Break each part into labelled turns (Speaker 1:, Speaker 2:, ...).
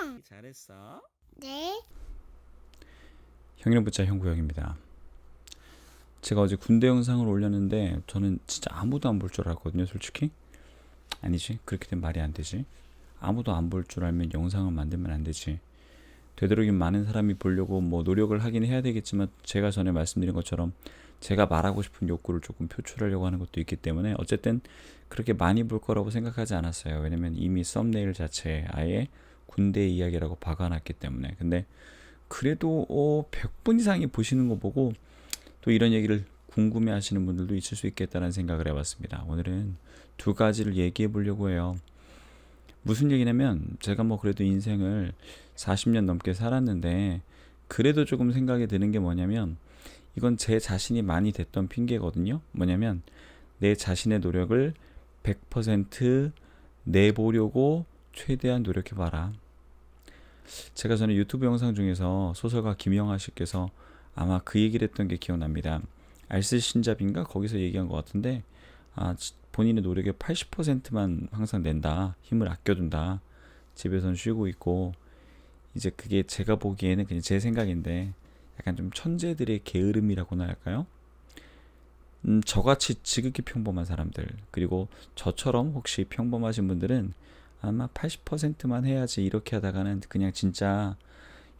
Speaker 1: 형.
Speaker 2: 잘했어.
Speaker 1: 네.
Speaker 2: 형이랑 붙자 형구형입니다. 제가 어제 군대 영상을 올렸는데 저는 진짜 아무도 안 볼 줄 알았거든요, 솔직히. 아니지, 그렇게 되면 말이 안 되지. 아무도 안 볼 줄 알면 영상을 만들면 안 되지. 되도록이면 많은 사람이 보려고 뭐 노력을 하긴 해야 되겠지만 제가 전에 말씀드린 것처럼 제가 말하고 싶은 욕구를 조금 표출하려고 하는 것도 있기 때문에 어쨌든 그렇게 많이 볼 거라고 생각하지 않았어요. 왜냐면 이미 썸네일 자체에 아예 군대 이야기라고 박아놨기 때문에. 근데 그래도 어, 100분 이상이 보시는 거 보고 또 이런 얘기를 궁금해 하시는 분들도 있을 수 있겠다는 생각을 해봤습니다. 오늘은 두 가지를 얘기해 보려고 해요. 무슨 얘기냐면 제가 뭐 그래도 인생을 40년 넘게 살았는데 그래도 조금 생각이 드는 게 뭐냐면 이건 제 자신이 많이 됐던 핑계거든요. 뭐냐면 내 자신의 노력을 100% 내보려고 최대한 노력해봐라. 제가 전에 유튜브 영상 중에서 소설가 김영하 씨께서 아마 그 얘기를 했던 게 기억납니다. 알쓸 신잡인가 거기서 얘기한 것 같은데 아, 지- 본인의 노력의 80%만 항상 낸다. 힘을 아껴둔다. 집에선 쉬고 있고 이제 그게 제가 보기에는 그냥 제 생각인데 약간 좀 천재들의 게으름이라고나 할까요? 음, 저같이 지극히 평범한 사람들 그리고 저처럼 혹시 평범하신 분들은 아마 80%만 해야지 이렇게 하다가는 그냥 진짜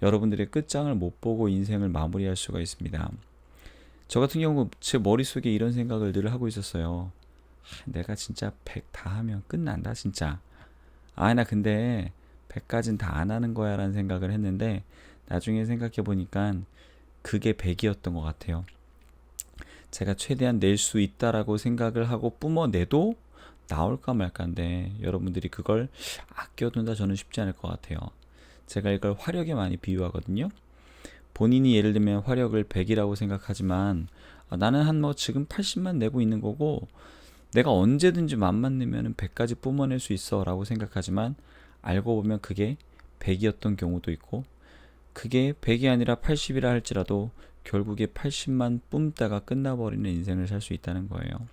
Speaker 2: 여러분들의 끝장을 못 보고 인생을 마무리할 수가 있습니다. 저 같은 경우 제 머릿속에 이런 생각을 늘 하고 있었어요. 하, 내가 진짜 100 다 하면 끝난다 진짜. 아 나 근데 100까진 다 안 하는 거야 라는 생각을 했는데 나중에 생각해 보니까 그게 100이었던 것 같아요. 제가 최대한 낼 수 있다라고 생각을 하고 뿜어내도 나올까 말까인데 여러분들이 그걸 아껴둔다 저는 쉽지 않을 것 같아요. 제가 이걸 화력에 많이 비유하거든요. 본인이 예를 들면 화력을 100이라고 생각하지만 아, 나는 한 뭐 지금 80만 내고 있는 거고 내가 언제든지 맘만 내면 100까지 뿜어낼 수 있어 라고 생각하지만 알고 보면 그게 100이었던 경우도 있고 그게 100이 아니라 80이라 할지라도 결국에 80만 뿜다가 끝나버리는 인생을 살 수 있다는 거예요.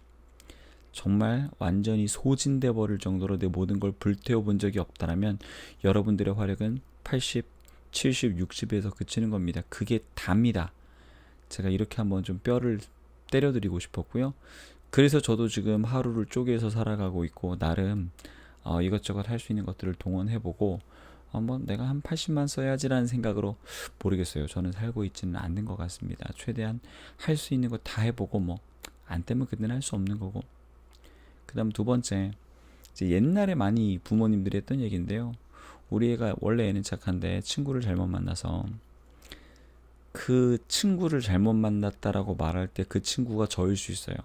Speaker 2: 정말 완전히 소진돼 버릴 정도로 내 모든 걸 불태워 본 적이 없다라면 여러분들의 화력은 80, 70, 60에서 그치는 겁니다. 그게 답니다. 제가 이렇게 한번 좀 뼈를 때려드리고 싶었고요. 그래서 저도 지금 하루를 쪼개서 살아가고 있고 나름 어, 이것저것 할 수 있는 것들을 동원해보고 한번 내가 한 80만 써야지라는 생각으로 모르겠어요. 저는 살고 있지는 않는 것 같습니다. 최대한 할 수 있는 거 다 해보고 뭐 안 되면 그때는 할 수 없는 거고. 그다음 두 번째 이제 옛날에 많이 부모님들이 했던 얘기인데요. 우리 애가 원래 애는 착한데 친구를 잘못 만나서 그 친구를 잘못 만났다라고 말할 때 그 친구가 저일 수 있어요.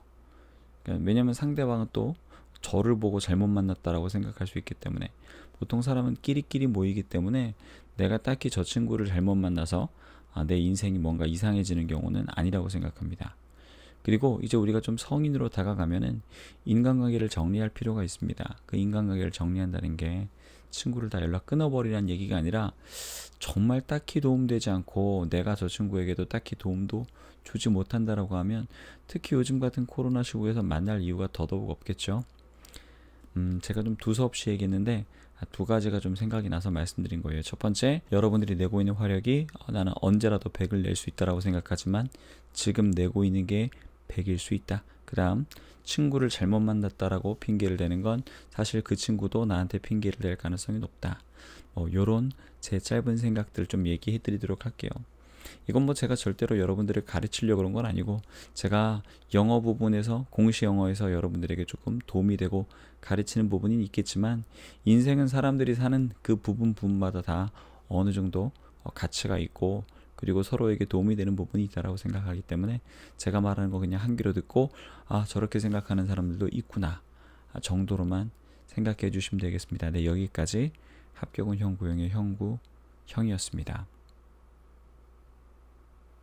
Speaker 2: 그러니까 왜냐면 상대방은 또 저를 보고 잘못 만났다라고 생각할 수 있기 때문에 보통 사람은 끼리끼리 모이기 때문에 내가 딱히 저 친구를 잘못 만나서 아, 내 인생이 뭔가 이상해지는 경우는 아니라고 생각합니다. 그리고 이제 우리가 좀 성인으로 다가가면은 인간관계를 정리할 필요가 있습니다. 그 인간관계를 정리한다는 게 친구를 다 연락 끊어버리라는 얘기가 아니라 정말 딱히 도움되지 않고 내가 저 친구에게도 딱히 도움도 주지 못한다라고 하면 특히 요즘 같은 코로나 시국에서 만날 이유가 더더욱 없겠죠. 음, 제가 좀 두서없이 얘기했는데 아, 두 가지가 좀 생각이 나서 말씀드린 거예요. 첫 번째, 여러분들이 내고 있는 화력이 어, 나는 언제라도 100을 낼 수 있다라고 생각하지만 지금 내고 있는 게 100일 수 있다. 그 다음, 친구를 잘못 만났다라고 핑계를 대는 건 사실 그 친구도 나한테 핑계를 댈 가능성이 높다. 뭐, 요런 제 짧은 생각들 좀 얘기해 드리도록 할게요. 이건 뭐 제가 절대로 여러분들을 가르치려고 그런 건 아니고 제가 영어 부분에서 공시 영어에서 여러분들에게 조금 도움이 되고 가르치는 부분이 있겠지만 인생은 사람들이 사는 그 부분 부분마다 다 어느 정도 어, 가치가 있고 그리고 서로에게 도움이 되는 부분이 있다라고 생각하기 때문에 제가 말하는 거 그냥 한 귀로 듣고 아 저렇게 생각하는 사람들도 있구나 아, 정도로만 생각해 주시면 되겠습니다. 네 여기까지 합격은 형구형의 형구 형이었습니다.